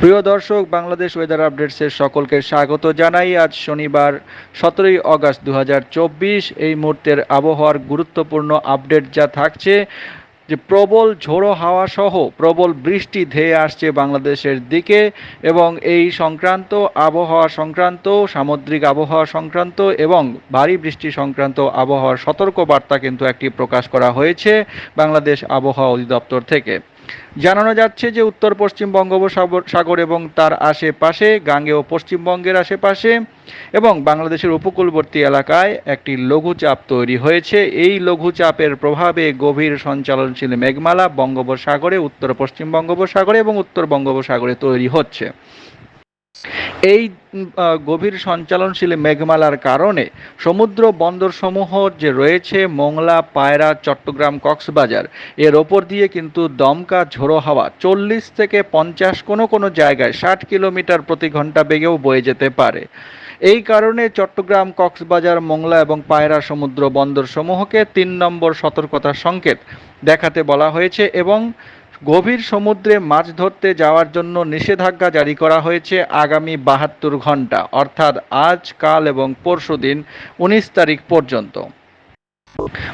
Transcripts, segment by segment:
প্রিয় দর্শক, বাংলাদেশ ওয়েদার আপডেটসের সকলকে স্বাগত জানাই। আজ শনিবার সতেরোই আগস্ট দু এই মুহূর্তের আবহাওয়ার গুরুত্বপূর্ণ আপডেট যা থাকছে, যে প্রবল ঝোড়ো হাওয়া সহ প্রবল বৃষ্টি ধেয়ে আসছে বাংলাদেশের দিকে এবং এই সংক্রান্ত আবহাওয়া সংক্রান্ত, সামুদ্রিক আবহাওয়া সংক্রান্ত এবং ভারী বৃষ্টি সংক্রান্ত আবহাওয়ার সতর্ক বার্তা কিন্তু একটি প্রকাশ করা হয়েছে বাংলাদেশ আবহাওয়া অধিদপ্তর থেকে। জানানো যাচ্ছে যে উত্তর পশ্চিম বঙ্গোপসাগর এবং তার আশেপাশে গাঙ্গেয় পশ্চিমবঙ্গের আশেপাশে এবং বাংলাদেশের উপকূলবর্তী এলাকায় একটি লঘুচাপ তৈরি হয়েছে। এই লঘুচাপের প্রভাবে গভীর সঞ্চালনশীল মেঘমালা বঙ্গোপসাগরে, উত্তর পশ্চিম বঙ্গোপসাগরে এবং উত্তর বঙ্গোপসাগরে তৈরি হচ্ছে। এই গভীর সঞ্চালনশীল মেঘমালার কারণে সমুদ্র বন্দরসমূহ যে রয়েছে, মোংলা, পায়রা, চট্টগ্রাম, কক্সবাজার, এর ওপর দিয়ে কিন্তু দমকা ঝোড়ো হাওয়া চল্লিশ থেকে পঞ্চাশ কোনো কোনো জায়গায় ষাট কিলোমিটার প্রতি ঘণ্টা বেগেও বয়ে যেতে পারে। এই কারণে চট্টগ্রাম, কক্সবাজার, মোংলা এবং পায়রা সমুদ্র বন্দর সমূহকে তিন নম্বর সতর্কতা সংকেত দেখাতে বলা হয়েছে এবং গভীর সমুদ্রে মাছ ধরতে যাওয়ার জন্য নিষেধাজ্ঞা জারি করা হয়েছে আগামী বাহাত্তর ঘণ্টা, অর্থাৎ আজ, কাল এবং পরশু দিন উনিশ তারিখ পর্যন্ত।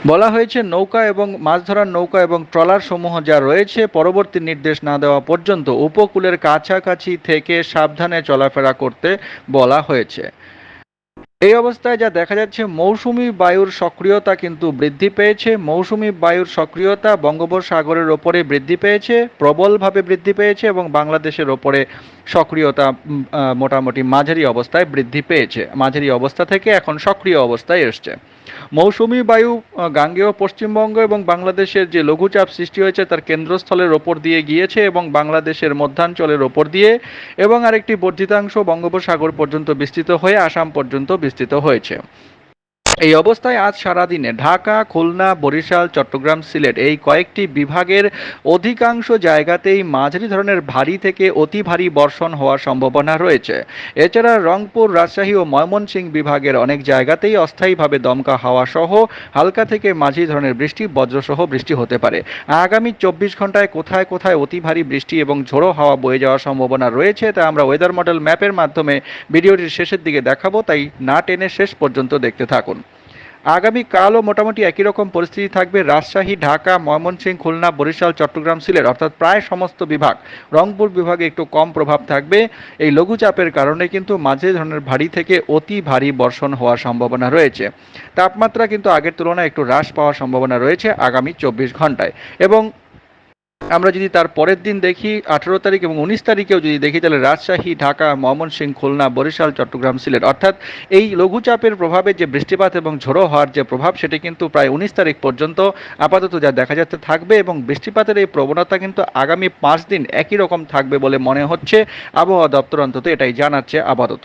বলা হয়েছে নৌকা এবং মাছ ধরার নৌকা এবং ট্রলার সমূহ যা রয়েছে পরবর্তী নির্দেশ না দেওয়া পর্যন্ত উপকূলের কাছাকাছি থেকে সাবধানে চলাফেরা করতে বলা হয়েছে। এই অবস্থায় যা দেখা যাচ্ছে, মৌসুমি বায়ুর সক্রিয়তা কিন্তু বৃদ্ধি পেয়েছে। মৌসুমি বায়ুর সক্রিয়তা বঙ্গোপসাগরের ওপরে বৃদ্ধি পেয়েছে, প্রবলভাবে বৃদ্ধি পেয়েছে এবং বাংলাদেশের ওপরে। সক্রিয়তা মোটামুটি মাঝারি অবস্থায় বৃদ্ধি পেয়েছে। মাঝারি অবস্থা থেকে এখন সক্রিয় অবস্থায় এসছে। মৌসুমি বায়ু গাঙ্গেয় পশ্চিমবঙ্গ এবং বাংলাদেশের যে লঘুচাপ সৃষ্টি হয়েছে তার কেন্দ্রস্থলের ওপর দিয়ে গিয়েছে এবং বাংলাদেশের মধ্যাঞ্চলের ওপর দিয়ে এবং আরেকটি বর্ধিতাংশ বঙ্গোপসাগর পর্যন্ত বিস্তৃত হয়ে আসাম পর্যন্ত বিস্তৃত হয়েছে। এই অবস্থায় আজ সারাদিনে ঢাকা, খুলনা, বরিশাল, চট্টগ্রাম, সিলেট এই কয়েকটি বিভাগের অধিকাংশ জায়গাতেই মাঝারি ধরনের ভারী থেকে অতি ভারী বর্ষণ হওয়ার সম্ভাবনা রয়েছে। এছাড়া রংপুর, রাজশাহী ও ময়মনসিংহ বিভাগের অনেক জায়গাতেই অস্থায়ীভাবে দমকা হাওয়া সহ হালকা থেকে মাঝারি ধরনের বৃষ্টি, বজ্রসহ বৃষ্টি হতে পারে। আগামী চব্বিশ ঘন্টায় কোথায় কোথায় অতি ভারী বৃষ্টি এবং ঝোড়ো হাওয়া বয়ে যাওয়ার সম্ভাবনা রয়েছে তা আমরা ওয়েদার মডেল ম্যাপের মাধ্যমে ভিডিওটির শেষের দিকে দেখাবো, তাই না টেনে শেষ পর্যন্ত দেখতে থাকুন। আগামী কালও মোটামুটি একই রকম পরিস্থিতি থাকবে। রাজশাহী, ঢাকা, ময়মনসিংহ, খুলনা, বরিশাল, চট্টগ্রাম, সিলেট, অর্থাৎ প্রায় সমস্ত বিভাগ। রংপুর বিভাগে একটু কম প্রভাব থাকবে। এই লঘুচাপের কারণে কিন্তু মাঝে ধরনের ভারী থেকে অতি ভারী বর্ষণ হওয়ার সম্ভাবনা রয়েছে। তাপমাত্রা কিন্তু আগের তুলনায় একটু হ্রাস পাওয়ার সম্ভাবনা রয়েছে আগামী চব্বিশ ঘন্টায়। এবং আমরা যদি তার পরের দিন দেখি, আঠেরো তারিখ এবং উনিশ তারিখেও যদি দেখি, তাহলে রাজশাহী, ঢাকা, ময়মনসিংহ, খুলনা, বরিশাল, চট্টগ্রাম, সিলেট, অর্থাৎ এই লঘুচাপের প্রভাবে যে বৃষ্টিপাত এবং ঝোড়ো হওয়ার যে প্রভাব, সেটি কিন্তু প্রায় উনিশ তারিখ পর্যন্ত আপাতত যা দেখা যাচ্ছে থাকবে এবং বৃষ্টিপাতের এই প্রবণতা কিন্তু আগামী পাঁচ দিন একই রকম থাকবে বলে মনে হচ্ছে। আবহাওয়া দপ্তর অন্তত এটাই জানাচ্ছে আপাতত।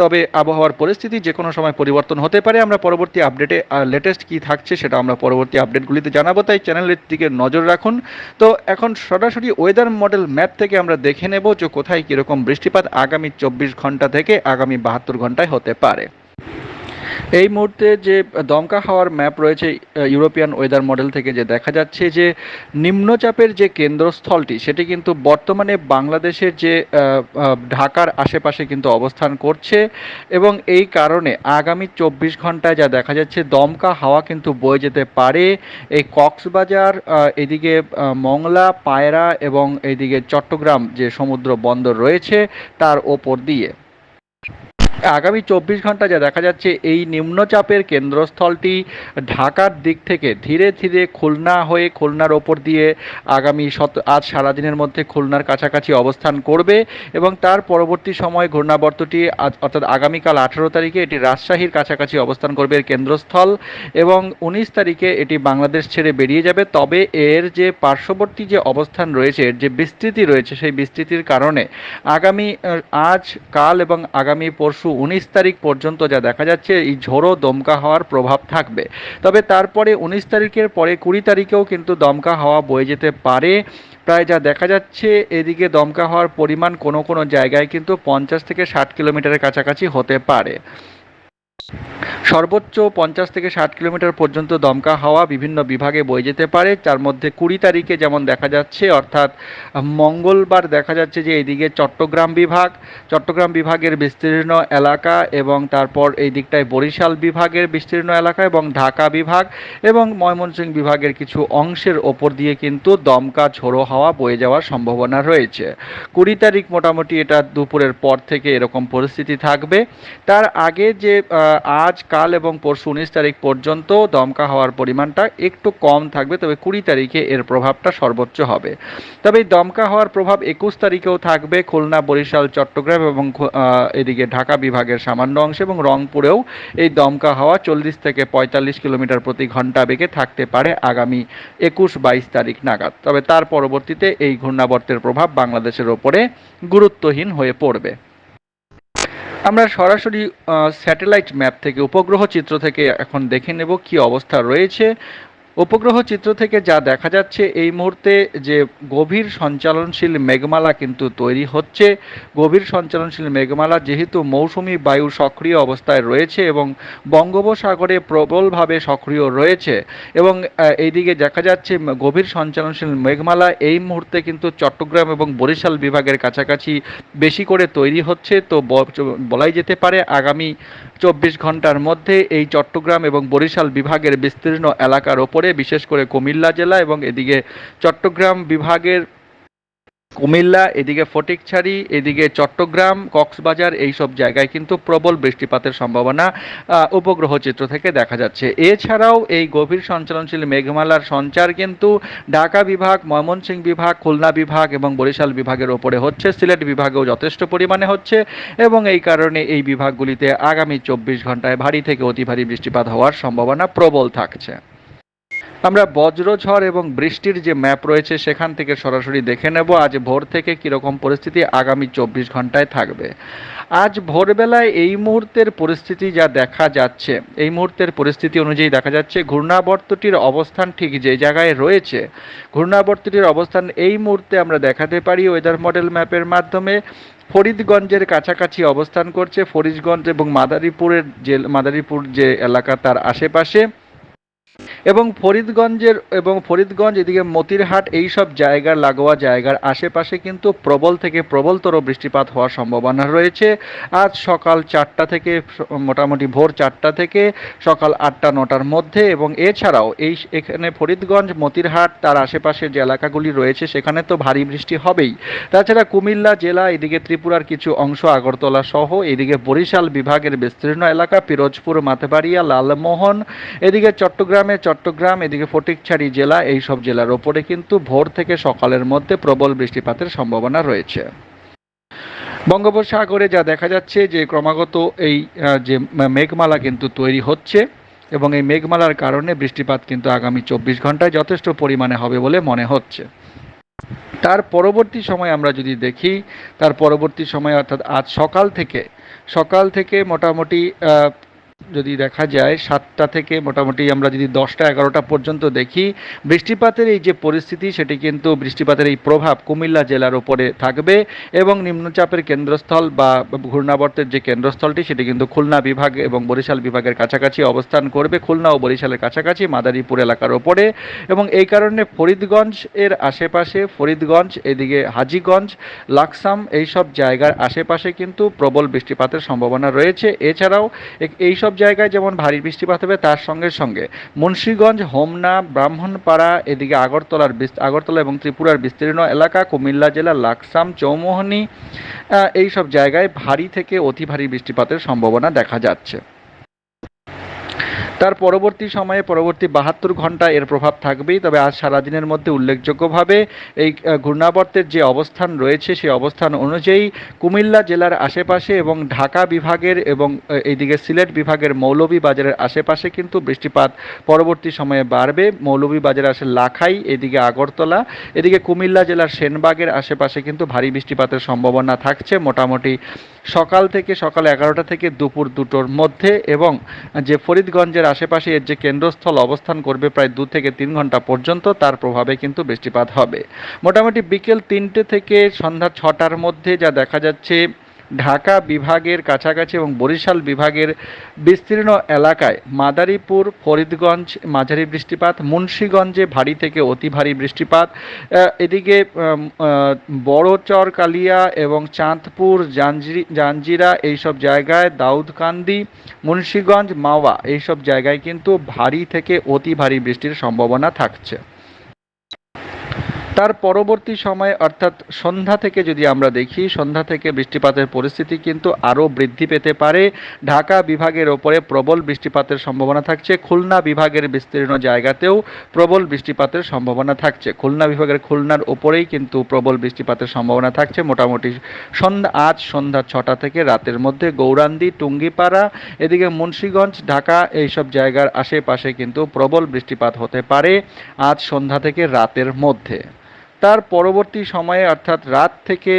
তবে আবহাওয়ার পরিস্থিতি যে কোনো সময় পরিবর্তন হতে পারে। আমরা পরবর্তী আপডেটে লেটেস্ট কি থাকছে সেটা আমরা পরবর্তী আপডেটগুলিতে জানাব। তাই চ্যানেলের দিকে নজর রাখুন। তো এখন সরাসরি ওয়েদার মডেল ম্যাপ থেকে আমরা দেখে নেব যে কোথায় কীরকম বৃষ্টিপাত আগামী চব্বিশ ঘণ্টা থেকে আগামী বাহাত্তর ঘন্টায় হতে পারে। এই মুহূর্তে যে দমকা হাওয়ার ম্যাপ রয়েছে ইউরোপিয়ান ওয়েদার মডেল থেকে যে দেখা যাচ্ছে যে নিম্নচাপের যে কেন্দ্রস্থলটি, সেটি কিন্তু বর্তমানে বাংলাদেশের যে ঢাকার আশেপাশে কিন্তু অবস্থান করছে এবং এই কারণে আগামী চব্বিশ ঘন্টায় যা দেখা যাচ্ছে, দমকা হাওয়া কিন্তু বয়ে যেতে পারে। এই কক্সবাজার এদিকে মংলা, পায়রা এবং এদিকে চট্টগ্রাম যে সমুদ্র বন্দর রয়েছে, তার ওপর দিয়ে। আগামী চব্বিশ ঘণ্টা যা দেখা যাচ্ছে, এই নিম্নচাপের কেন্দ্রস্থলটি ঢাকার দিক থেকে ধীরে ধীরে খুলনা হয়ে খুলনার ওপর দিয়ে আগামী শত আজ সারাদিনের মধ্যে খুলনার কাছাকাছি অবস্থান করবে এবং তার পরবর্তী সময় ঘূর্ণাবর্তটি অর্থাৎ আগামীকাল আঠেরো তারিখে এটি রাজশাহীর কাছাকাছি অবস্থান করবে এর কেন্দ্রস্থল এবং উনিশ তারিখে এটি বাংলাদেশ ছেড়ে বেরিয়ে যাবে। তবে এর যে পার্শ্ববর্তী যে অবস্থান রয়েছে, এর যে বিস্তৃতি রয়েছে, সেই বিস্তৃতির কারণে আগামী আজ, কাল এবং আগামী পরশু উনিশ তারিখ পর্যন্ত যা দেখা যাচ্ছে, এই ঝোড়ো দমকা হওয়ার প্রভাব থাকবে। তবে তারপরে উনিশ তারিখের পরে কুড়ি তারিখেও কিন্তু দমকা হওয়া বয়ে যেতে পারে। প্রায় যা দেখা যাচ্ছে, এদিকে দমকা হওয়ার পরিমাণ কোনো কোনো জায়গায় কিন্তু পঞ্চাশ থেকে ষাট কিলোমিটারের কাছাকাছি হতে পারে। সর্বোচ্চ পঞ্চাশ থেকে ষাট কিলোমিটার পর্যন্ত দমকা হাওয়া বিভিন্ন বিভাগে বয়ে যেতে পারে। যার মধ্যে কুড়ি তারিখে যেমন দেখা যাচ্ছে, অর্থাৎ মঙ্গলবার দেখা যাচ্ছে যে এইদিকে চট্টগ্রাম বিভাগ, চট্টগ্রাম বিভাগের বিস্তীর্ণ এলাকা এবং তারপর এই দিকটায় বরিশাল বিভাগের বিস্তীর্ণ এলাকা এবং ঢাকা বিভাগ এবং ময়মনসিংহ বিভাগের কিছু অংশের ওপর দিয়ে কিন্তু দমকা ঝোড়ো হাওয়া বয়ে যাওয়ার সম্ভাবনা রয়েছে। কুড়ি তারিখ মোটামুটি এটা দুপুরের পর থেকে এরকম পরিস্থিতি থাকবে। তার আগে যে আজ কাল এবং পরশু উনিশ তারিখ পর্যন্ত দমকা হওয়ার পরিমাণটা একটু কম থাকবে, তবে কুড়ি তারিখে এর প্রভাবটা সর্বোচ্চ হবে। তবে দমকা হওয়ার প্রভাব একুশ তারিখেও থাকবে খুলনা, বরিশাল, চট্টগ্রাম এবং এদিকে ঢাকা বিভাগের সামান্য অংশে এবং রংপুরেও এই দমকা হওয়া চল্লিশ থেকে পঁয়তাল্লিশ কিলোমিটার প্রতি ঘণ্টা বেগে থাকতে পারে আগামী একুশ বাইশ তারিখ নাগাদ। তবে তার পরবর্তীতে এই ঘূর্ণাবর্তের প্রভাব বাংলাদেশের ওপরে গুরুত্বহীন হয়ে পড়বে। আমরা সরাসরি স্যাটেলাইট ম্যাপ থেকে উপগ্রহ চিত্র থেকে এখন দেখে নেব কি অবস্থা রয়েছে। উপগ্রহ চিত্র থেকে যা দেখা যাচ্ছে এই মুহূর্তে যে গভীর সঞ্চালনশীল মেঘমালা কিন্তু তৈরি হচ্ছে। গভীর সঞ্চালনশীল মেঘমালা যেহেতু মৌসুমি বায়ু সক্রিয় অবস্থায় রয়েছে এবং বঙ্গোপসাগরে প্রবলভাবে সক্রিয় রয়েছে এবং এইদিকে দেখা যাচ্ছে গভীর সঞ্চালনশীল মেঘমালা এই মুহূর্তে কিন্তু চট্টগ্রাম এবং বরিশাল বিভাগের কাছাকাছি বেশি করে তৈরি হচ্ছে। তো বলাই যেতে পারে আগামী চব্বিশ ঘণ্টার মধ্যে এই চট্টগ্রাম এবং বরিশাল বিভাগের বিস্তীর্ণ এলাকার ওপরে, বিশেষ করে কুমিল্লা জেলা এবং এদিকে চট্টগ্রাম বিভাগের কুমিল্লা, এদিকে ফটিকছড়ি, এদিকে চট্টগ্রাম, কক্সবাজার এই সব জায়গায় কিন্তু প্রবল বৃষ্টিপাতের সম্ভাবনা উপগ্রহ চিত্র থেকে দেখা যাচ্ছে। এছাড়াও এই গভীর সঞ্চালনশীল মেঘমালার সঞ্চার কিন্তু ঢাকা বিভাগ, ময়মনসিংহ বিভাগ, খুলনা বিভাগ এবং বরিশাল বিভাগের ওপরে হচ্ছে। সিলেট বিভাগেও যথেষ্ট পরিমাণে হচ্ছে এবং এই কারণে এই বিভাগগুলিতে আগামী চব্বিশ ঘন্টায় ভারী থেকে অতি ভারী বৃষ্টিপাত হওয়ার সম্ভাবনা প্রবল থাকছে। আমরা বজ্রঝড় এবং বৃষ্টির যে ম্যাপ রয়েছে সেখান থেকে সরাসরি দেখে নেব আজ ভোর থেকে কীরকম পরিস্থিতি আগামী চব্বিশ ঘন্টায় থাকবে। আজ ভোরবেলায় এই মুহূর্তের পরিস্থিতি যা দেখা যাচ্ছে, এই মুহূর্তের পরিস্থিতি অনুযায়ী দেখা যাচ্ছে ঘূর্ণাবর্তটির অবস্থান ঠিক যে জায়গায় রয়েছে, ঘূর্ণাবর্তটির অবস্থান এই মুহূর্তে আমরা দেখাতে পারি ওয়েদার মডেল ম্যাপের মাধ্যমে। ফরিদগঞ্জের কাছাকাছি অবস্থান করছে ফরিদগঞ্জ এবং মাদারীপুরের যে, মাদারীপুর যে এলাকা তার আশেপাশে। এবং ফরিদগঞ্জের, এবং ফরিদগঞ্জ এদিকে মতিরহাট এই সব জায়গার লাগোয়া জায়গার আশেপাশে কিন্তু প্রবল থেকে প্রবলতর বৃষ্টিপাত হওয়ার সম্ভাবনা রয়েছে। আজ সকাল চারটা থেকে, মোটামুটি ভোর চারটা থেকে সকাল আটটা, নটার মধ্যে এবং এছাড়াও এই এখানে ফরিদগঞ্জ, মতিরহাট, তার আশেপাশে যে এলাকাগুলি রয়েছে সেখানে তো ভারী বৃষ্টি হবেই। তাছাড়া কুমিল্লা জেলা, এদিকে ত্রিপুরার কিছু অংশ, আগরতলা সহ, এদিকে বরিশাল বিভাগের বিস্তীর্ণ এলাকা, পিরোজপুর মাতেবাড়িয়া লালমোহন, এদিকে চট্টগ্রামে চট্টগ্রাম, এদিকে ফটিকছড়ি জেলা, এই সব জেলার ওপরে কিন্তু ভোর থেকে সকালের মধ্যে প্রবল বৃষ্টিপাতের সম্ভাবনা রয়েছে। বঙ্গোপসাগরে যা দেখা যাচ্ছে যে ক্রমাগত এই যে মেঘমালা কিন্তু তৈরি হচ্ছে এবং এই মেঘমালার কারণে বৃষ্টিপাত কিন্তু আগামী চব্বিশ ঘন্টায় যথেষ্ট পরিমাণে হবে বলে মনে হচ্ছে। তার পরবর্তী সময় আমরা যদি দেখি, তার পরবর্তী সময় অর্থাৎ আজ সকাল থেকে সকাল থেকে মোটামুটি যদি দেখা যায়, সাতটা থেকে মোটামুটি আমরা যদি দশটা, এগারোটা পর্যন্ত দেখি, বৃষ্টিপাতের এই যে পরিস্থিতি, সেটি কিন্তু বৃষ্টিপাতের এই প্রভাব কুমিল্লা জেলার ওপরে থাকবে এবং নিম্নচাপের কেন্দ্রস্থল বা ঘূর্ণাবর্তের যে কেন্দ্রস্থলটি, সেটি কিন্তু খুলনা বিভাগ এবং বরিশাল বিভাগের কাছাকাছি অবস্থান করবে, খুলনা ও বরিশালের কাছাকাছি, মাদারীপুর এলাকার ওপরে এবং এই কারণে ফরিদগঞ্জ এর আশেপাশে, ফরিদগঞ্জ, এদিকে হাজিগঞ্জ, লাকসাম এই সব জায়গার আশেপাশে কিন্তু প্রবল বৃষ্টিপাতের সম্ভাবনা রয়েছে। এছাড়াও এ- এই সব জায়গায় যেমন ভারী বৃষ্টিপাত হবে, তার সঙ্গে সঙ্গে মুন্সীগঞ্জ, হোমনা, ব্রাহ্মণপাড়া, এদিকে আগরতলার আগরতলা এবং ত্রিপুরার বিস্তীর্ণ এলাকা, কুমিল্লা জেলা, লাকসাম, চৌমোহনী এই সব জায়গায় ভারী থেকে অতি ভারী বৃষ্টিপাতের সম্ভাবনা দেখা যাচ্ছে। তার পরবর্তী সময়ে পরবর্তী বাহাত্তর ঘণ্টা এর প্রভাব থাকবেই, তবে আজ সারাদিনের মধ্যে উল্লেখযোগ্যভাবে এই ঘূর্ণাবর্তের যে অবস্থান রয়েছে, সেই অবস্থান অনুযায়ী কুমিল্লা জেলার আশেপাশে এবং ঢাকা বিভাগের এবং এইদিকে সিলেট বিভাগের মৌলভীবাজারের আশেপাশে কিন্তু বৃষ্টিপাত পরবর্তী সময়ে বাড়বে। মৌলভীবাজার আসে লাখাই, এদিকে আগরতলা, এদিকে কুমিল্লা জেলার সেনবাগের আশেপাশে কিন্তু ভারী বৃষ্টিপাতের সম্ভাবনা থাকছে। মোটামুটি সকাল থেকে সকাল এগারোটা থেকে দুপুর দুটোর মধ্যে এবং যে ফরিদগঞ্জের আশেপাশে এর যে কেন্দ্রস্থল অবস্থান করবে প্রায় দু থেকে তিন ঘণ্টা পর্যন্ত, তার প্রভাবে কিন্তু বৃষ্টিপাত হবে। মোটামুটি বিকেল তিনটে থেকে সন্ধ্যা ছটার মধ্যে যা দেখা যাচ্ছে ঢাকা বিভাগের কাছাকাছি এবং বরিশাল বিভাগের বিস্তীর্ণ এলাকায় মাদারীপুর, ফরিদগঞ্জ, মাঝারি বৃষ্টিপাত, মুন্সীগঞ্জে ভারী থেকে অতি ভারী বৃষ্টিপাত এদিকে বড়চর, কালিয়া এবং চাঁদপুর, জাঞ্জি, জাঞ্জিরা এইসব জায়গায়, দাউদকান্দি, মুন্সীগঞ্জ, মাওয়া এইসব জায়গায় কিন্তু ভারী থেকে অতি ভারী বৃষ্টির সম্ভাবনা থাকছে। তার পরবর্তী সময়ে, অর্থাৎ সন্ধ্যা থেকে যদি আমরা দেখি, সন্ধ্যা থেকে বৃষ্টিপাতের পরিস্থিতি কিন্তু আরও বৃদ্ধি পেতে পারে। ঢাকা বিভাগের ওপরে প্রবল বৃষ্টিপাতের সম্ভাবনা থাকছে। খুলনা বিভাগের বিস্তীর্ণ জায়গাতেও প্রবল বৃষ্টিপাতের সম্ভাবনা থাকছে। খুলনা বিভাগের খুলনার ওপরেই কিন্তু প্রবল বৃষ্টিপাতের সম্ভাবনা থাকছে। মোটামুটি সন্ধ্যা, আজ সন্ধ্যা ছটা থেকে রাতের মধ্যে গৌরান্দি, টুঙ্গিপাড়া, এদিকে মুন্সীগঞ্জ, ঢাকা এইসব জায়গার আশেপাশে কিন্তু প্রবল বৃষ্টিপাত হতে পারে আজ সন্ধ্যা থেকে রাতের মধ্যে। তার পরবর্তী সময়ে, অর্থাৎ রাত থেকে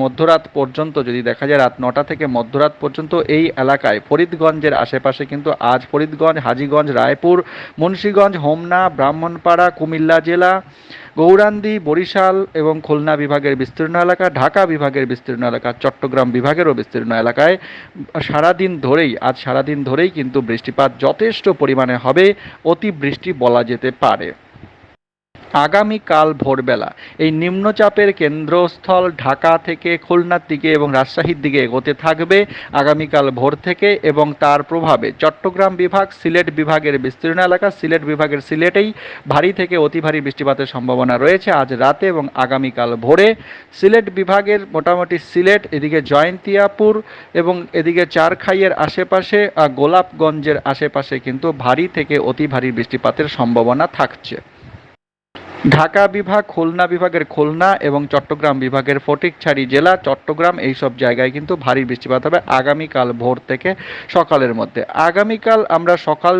মধ্যরাত পর্যন্ত, যদি দেখা যায় রাত নটা থেকে মধ্যরাত পর্যন্ত এই এলাকায়, ফরিদগঞ্জের আশেপাশে কিন্তু আজ ফরিদগঞ্জ, হাজীগঞ্জ, রায়পুর, মুন্সীগঞ্জ, হোমনা, ব্রাহ্মণপাড়া, কুমিল্লা জেলা, গৌরান্দি, বরিশাল এবং খুলনা বিভাগের বিস্তীর্ণ এলাকা, ঢাকা বিভাগের বিস্তীর্ণ এলাকা, চট্টগ্রাম বিভাগেরও বিস্তীর্ণ এলাকায় সারাদিন ধরেই, আজ সারাদিন ধরেই কিন্তু বৃষ্টিপাত যথেষ্ট পরিমাণে হবে, অতিবৃষ্টি বলা যেতে পারে। আগামীকাল ভোরবেলা এই নিম্নচাপের কেন্দ্রস্থল ঢাকা থেকে খুলনার দিকে এবং রাজশাহীর দিকে এগোতে থাকবে আগামীকাল ভোর থেকে এবং তার প্রভাবে চট্টগ্রাম বিভাগ, সিলেট বিভাগের বিস্তীর্ণ এলাকা, সিলেট বিভাগের সিলেটেই ভারী থেকে অতি ভারী বৃষ্টিপাতের সম্ভাবনা রয়েছে আজ রাতে এবং আগামীকাল ভোরে। সিলেট বিভাগের মোটামুটি সিলেট, এদিকে জয়ন্তিয়াপুর এবং এদিকে চারখাইয়ের আশেপাশে গোলাপগঞ্জের আশেপাশে কিন্তু ভারী থেকে অতি ভারী বৃষ্টিপাতের সম্ভাবনা থাকছে। ঢাকা বিভাগ, খুলনা বিভাগের খুলনা এবং চট্টগ্রাম বিভাগের ফটিকছড়ি জেলা, চট্টগ্রাম এইসব জায়গায় কিন্তু ভারী বৃষ্টিপাত হবে আগামীকাল ভোর থেকে সকালের মধ্যে। আগামীকাল আমরা সকাল,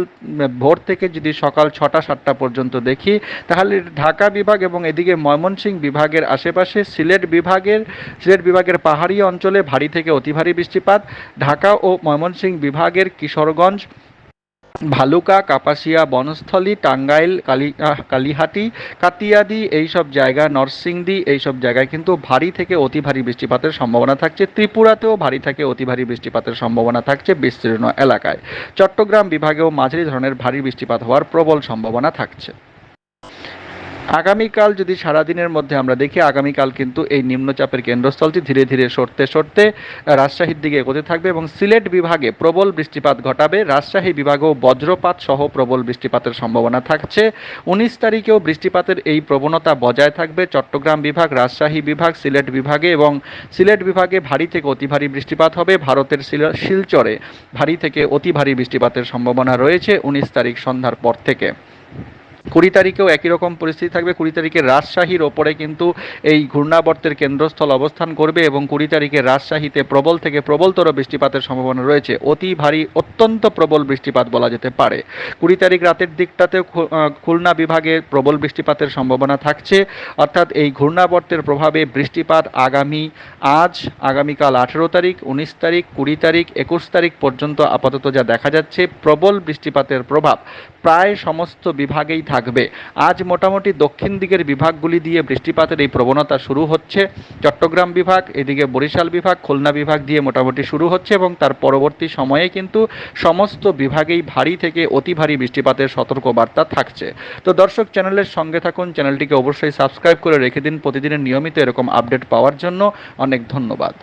ভোর থেকে যদি সকাল ছটা, সাতটা পর্যন্ত দেখি, তাহলে ঢাকা বিভাগ এবং এদিকে ময়মনসিংহ বিভাগের আশেপাশে সিলেট বিভাগের সিলেট বিভাগের পাহাড়ি অঞ্চলে ভারী থেকে অতি ভারী বৃষ্টিপাত। ঢাকা ও ময়মনসিংহ বিভাগের কিশোরগঞ্জ ভালুকা, কাপাসিয়া, বনস্থলী, টাঙ্গাইল, কালী কালিহাটি, কাতিয়াদি এইসব জায়গা, নরসিংদী এইসব জায়গায় কিন্তু ভারী থেকে অতি ভারী বৃষ্টিপাতের সম্ভাবনা থাকছে। ত্রিপুরাতেও ভারী থেকে অতি ভারী বৃষ্টিপাতের সম্ভাবনা থাকছে বিস্তীর্ণ এলাকায়। চট্টগ্রাম বিভাগেও মাঝারি ধরনের ভারী বৃষ্টিপাত হওয়ার প্রবল সম্ভাবনা থাকছে। আগামীকাল যদি সারাদিনের মধ্যে আমরা দেখি, আগামীকাল কিন্তু এই নিম্নচাপের কেন্দ্রস্থলটি ধীরে ধীরে সরতে সরতে রাজশাহীর দিকে এগোতে থাকবে এবং সিলেট বিভাগে প্রবল বৃষ্টিপাত ঘটাবে। রাজশাহী বিভাগেও বজ্রপাত সহ প্রবল বৃষ্টিপাতের সম্ভাবনা থাকছে। উনিশ তারিখেও বৃষ্টিপাতের এই প্রবণতা বজায় থাকবে। চট্টগ্রাম বিভাগ, রাজশাহী বিভাগ, সিলেট বিভাগে এবং সিলেট বিভাগে ভারী থেকে অতি ভারী বৃষ্টিপাত হবে। ভারতের শিল- শিলচরে ভারী থেকে অতি ভারী বৃষ্টিপাতের সম্ভাবনা রয়েছে উনিশ তারিখ সন্ধ্যার পর থেকে। কুড়ি তারিখেও একই রকম পরিস্থিতি থাকবে। কুড়ি তারিখে রাজশাহীর ওপরে কিন্তু এই ঘূর্ণাবর্তের কেন্দ্রস্থল অবস্থান করবে এবং কুড়ি তারিখে রাজশাহীতে প্রবল থেকে প্রবলতর বৃষ্টিপাতের সম্ভাবনা রয়েছে। অতি ভারী, অত্যন্ত প্রবল বৃষ্টিপাত বলা যেতে পারে। কুড়ি তারিখ রাতের দিকটাতেও খুলনা বিভাগে প্রবল বৃষ্টিপাতের সম্ভাবনা থাকছে। অর্থাৎ এই ঘূর্ণাবর্তের প্রভাবে বৃষ্টিপাত আগামী আজ, আগামীকাল আঠেরো তারিখ, উনিশ তারিখ, কুড়ি তারিখ, একুশ তারিখ পর্যন্ত আপাতত যা দেখা যাচ্ছে, প্রবল বৃষ্টিপাতের প্রভাব প্রায় সমস্ত বিভাগেই থাকবে। আজ মোটামুটি দক্ষিণ দিকের বিভাগগুলি দিয়ে বৃষ্টিপাতের এই প্রবণতা শুরু হচ্ছে। চট্টগ্রাম বিভাগ, এদিকে বরিশাল বিভাগ, খুলনা বিভাগ দিয়ে মোটামুটি শুরু হচ্ছে এবং তার পরবর্তী সময়ে কিন্তু সমস্ত বিভাগেই ভারী থেকে অতি ভারী বৃষ্টিপাতের সতর্কবার্তা থাকছে। তো দর্শক, চ্যানেলের সঙ্গে থাকুন। চ্যানেলটিকে অবশ্যই সাবস্ক্রাইব করে রেখে দিন। প্রতিদিনের নিয়মিত এরকম আপডেট পাওয়ার জন্য অনেক ধন্যবাদ।